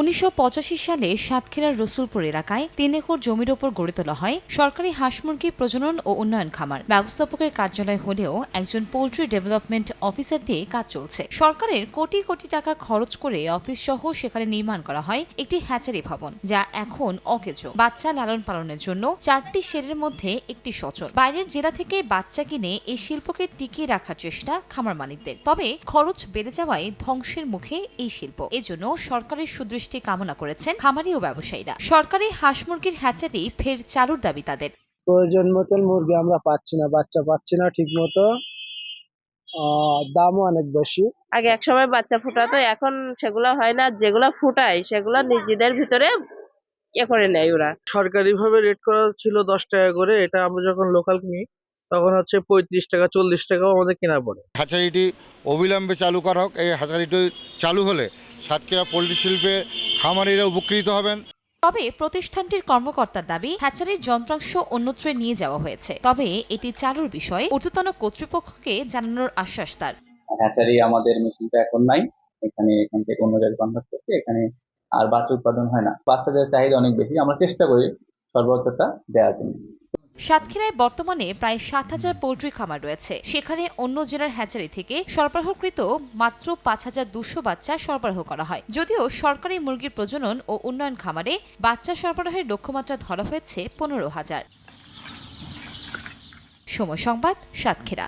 উনিশশো পঁচাশি সালে সাতক্ষীরার রসুলপুর এলাকায় তিন একর জমির ওপর গড়ে তোলা হয় সরকারি হাঁস মুরগি প্রজনন ও উন্নয়ন খামার। ব্যবস্থাপকের কার্যালয় হলেও একজন পোল্ট্রি ডেভেলপমেন্ট অফিসার দিয়ে কাজ চলছে। সরকারের কোটি কোটি টাকা খরচ করে অফিস সহ সেখানে নির্মাণ করা হয় একটি হ্যাচারি ভবন, যা এখন অকেজো। বাচ্চা লালন পালনের জন্য চারটি শেডের মধ্যে একটি সচল। বাইরের জেলা থেকে বাচ্চা কিনে এই শিল্পকে টিকিয়ে রাখার চেষ্টা খামার মালিকদের। তবে খরচ বেড়ে যাওয়ায় ধ্বংসের মুখে এই শিল্প। এজন্য সরকারের সুদৃষ্টি কামনা করেছেন খামারি ও ব্যবসায়ীরা। সরকারি হাঁস মুরগির হ্যাচারি ফের চালুর দাবি তাদের। প্রয়োজন মতন মুরগি আমরা পাচ্ছি না বাচ্চা পাচ্ছি না ঠিক মতো দামও অনেক বেশি। আগে এক সময় বাচ্চা ফুটাতো এখন সেগুলো হয় না যেগুলো ফুটায় সেগুলো নিজেদের ভিতরে ইয়ে করে নেয় ওরা। সরকারিভাবে রেট করা ছিল দশ টাকা করে এটা আমরা যখন লোকাল কিনি তখন হচ্ছে পঁয়ত্রিশ টাকা চল্লিশ টাকাও আমাদের কেনা পড়ে। হ্যাচারিটি অবিলম্বে চালু করা হোক এই হ্যাচারিটি চালু হলে সাতক্ষীরা পোলট্রি শিল্পে খামারিরা উপকৃত হবেন। তবে প্রতিষ্ঠানটির কর্মকর্তার দাবি হ্যাচারির যন্ত্রাংশ অন্যত্র নিয়ে যাওয়া হয়েছে। তবে এটি চালুর বিষয়ে ঊর্ধ্বতন কর্তৃপক্ষকে জানানোর আশ্বাস তার। হ্যাচারি আমাদের মেশিনটা এখন নাই। এখানে এখান থেকে অন্য জায়গায় কনভার্ট করতে এখানে আর বাচ্চা উৎপাদন হয় না। বাচ্চাদের চাহিদা অনেক বেশি আমরা চেষ্টা করি সর্বোচ্চটা দেওয়ার জন্য। সাতক্ষীরায় বর্তমানে প্রায় সাত হাজার পোল্ট্রি খামার রয়েছে। সেখানে অন্য জেলার হ্যাচারি থেকে সরবরাহকৃত মাত্র পাঁচ হাজার দুশো বাচ্চা সরবরাহ করা হয়। যদিও সরকারি মুরগির প্রজনন ও উন্নয়ন খামারে বাচ্চা সরবরাহের লক্ষ্যমাত্রা ধরা হয়েছে পনেরো হাজার। সময় সংবাদ সাতক্ষীরা।